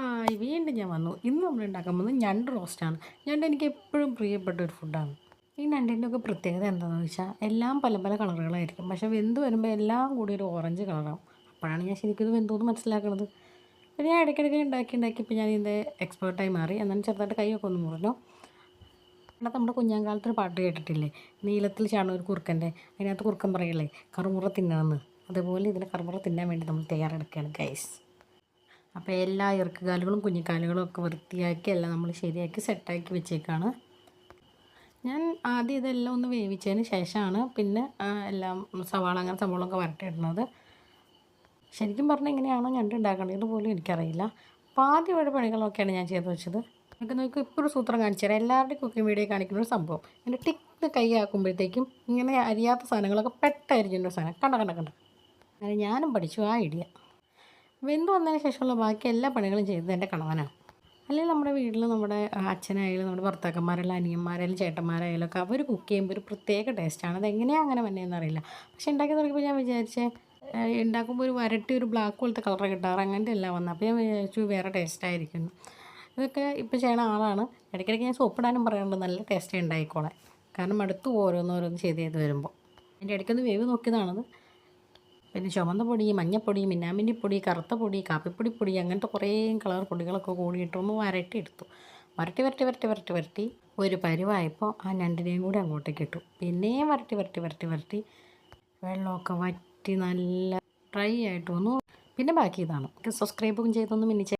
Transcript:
Hi വീണ്ടും ഞാൻ വന്നു. ഇന്ന് നമ്മൾ ഉണ്ടാക്കാൻ പോകുന്നത് ഞണ്ട് റോസ്റ്റാണ് ഞണ്ട് എനിക്ക് എപ്പോഴും പ്രിയപ്പെട്ട ഒരു ഫുഡാണ് ഈ ഞണ്ടിന്റെ ഒക്കെ പ്രത്യേകത എന്താണെന്ന് വെച്ചാൽ എല്ലാം പല പല കളറുകളായിരിക്കും പക്ഷെ വെന്ത് വരുമ്പോൾ എല്ലാം കൂടി ഒരു ഓറഞ്ച് കളറാവും അപ്പോഴാണ് ഞാൻ ശരിക്കും ഇത് വെന്തോന്ന് മനസ്സിലാക്കുന്നത് പിന്നെ ഞാൻ ഇടയ്ക്കിടയ്ക്ക് ഉണ്ടാക്കി ഉണ്ടാക്കി. ഇപ്പോൾ ഞാൻ ഇതിന്റെ എക്സ്പേർട്ടായി മാറി. എന്നാലും ചെറുതായിട്ട് കൈയൊക്കെ ഒന്ന് മുറിഞ്ഞു. അവിടെ നമ്മുടെ കുഞ്ഞാങ്കാലത്ത് ഒരു പാട്ട് കേട്ടിട്ടില്ലേ? നീലത്തിൽ ചാണ ഒരു കുറുക്കന്റെ. അതിനകത്ത് കുറുക്കൻ പറയില്ലേ കറുമുറ തിന്നാന്ന്. അതുപോലെ ഇതിനെ കറുമുറ തിന്നാൻ വേണ്ടി നമ്മൾ തയ്യാറെടുക്കുകയാണ് ഗൈസ് അപ്പോൾ എല്ലാ ഇറക്കുകാലുകളും കുഞ്ഞിക്കാലുകളും ഒക്കെ വൃത്തിയാക്കി എല്ലാം നമ്മൾ ശരിയാക്കി സെറ്റാക്കി വെച്ചേക്കാണ്. ഞാൻ ആദ്യം ഇതെല്ലാം ഒന്ന് വേവിച്ചതിന് ശേഷമാണ് പിന്നെ എല്ലാം സവാള അങ്ങനെ സംഭവങ്ങളൊക്കെ വരട്ടിയിടുന്നത്. ശരിക്കും പറഞ്ഞാൽ എങ്ങനെയാണോ ഞണ്ട് ഉണ്ടാക്കേണ്ടത് പോലും എനിക്കറിയില്ല. അപ്പോൾ ആദ്യമായിട്ട് പണികളൊക്കെയാണ് ഞാൻ ചെയ്ത് വെച്ചത്. നിങ്ങൾക്ക് നോക്കി ഇപ്പോൾ ഒരു സൂത്രം കാണിച്ചു തരാം. എല്ലാവരുടെയും കുക്കിംഗ് വീഡിയോ കാണിക്കുന്ന ഒരു സംഭവം. എന്റെ ടിക്ക് കൈ ആക്കുമ്പോഴത്തേക്കും ഇങ്ങനെ അരിയാത്ത സാധനങ്ങളൊക്കെ ഒരു സാധനം. കണ്ട കണ്ട കണ്ട. അങ്ങനെ ഞാനും പഠിച്ചു ആ ഐഡിയ വെന്ത് വന്നതിന് ശേഷമുള്ള ബാക്കി എല്ലാ പണികളും ചെയ്തത് എന്റെ കണവനാണ്. അല്ലെങ്കിൽ നമ്മുടെ വീട്ടിൽ നമ്മുടെ അച്ഛനായാലും നമ്മുടെ ഭർത്താക്കന്മാരായാലും അനിയന്മാരായാലും ചേട്ടന്മാരായാലും ഒക്കെ അവർ കുക്ക് ചെയ്യുമ്പോൾ ഒരു പ്രത്യേക ടേസ്റ്റാണ് അത് എങ്ങനെയാണ് അങ്ങനെ വന്നതെന്ന് അറിയില്ല. പക്ഷെ ഉണ്ടാക്കി തുടങ്ങിയപ്പോൾ ഞാൻ വിചാരിച്ചേ ഉണ്ടാക്കുമ്പോൾ ഒരു വരട്ടി ഒരു ബ്ലാക്ക് പോലത്തെ കളർ കിട്ടാറ് അങ്ങനത്തെ എല്ലാം വന്നത്. അപ്പോൾ ഞാൻ വിചാരിച്ചു വേറെ ടേസ്റ്റ് ആയിരിക്കുന്നു. ഇതൊക്കെ ഇപ്പോൾ ചെയ്യണ ആളാണ്. ഇടയ്ക്കിടയ്ക്ക് ഞാൻ സോപ്പിടാനും പറയാറുണ്ട് നല്ല ടേസ്റ്റ് ഉണ്ടായിക്കോളെ കാരണം അടുത്ത് ഓരോന്നോരോന്ന് ചെയ്ത് ചെയ്ത് വരുമ്പോൾ. എന്റെ ഇടയ്ക്കൊന്ന് വേവ് നോക്കിയതാണത്. പിന്നെ ചുവന്ന പൊടി മഞ്ഞപ്പൊടി മിന്നാമിന്റെ പൊടി കറുത്ത പൊടി കാപ്പിപ്പൊടി പൊടി അങ്ങനത്തെ കുറേ കളർ പൊടികളൊക്കെ കൂടിയിട്ടൊന്ന് വരട്ടി എടുത്തു. വരട്ടി വരട്ടി വരട്ടി വരട്ടി വരട്ടി ഒരു പരുവായപ്പോൾ ആ ഞണ്ടിനെയും കൂടി അങ്ങോട്ടേക്ക് ഇട്ടു. പിന്നെയും വരട്ടി വരട്ടി വരട്ടി വരട്ടി. വെള്ളമൊക്കെ വറ്റി നല്ല ഡ്രൈ ആയിട്ട് വന്നു. പിന്നെ ബാക്കി ഇതാണ്. സബ്സ്ക്രൈബും ചെയ്തൊന്നും മിന്നിച്ച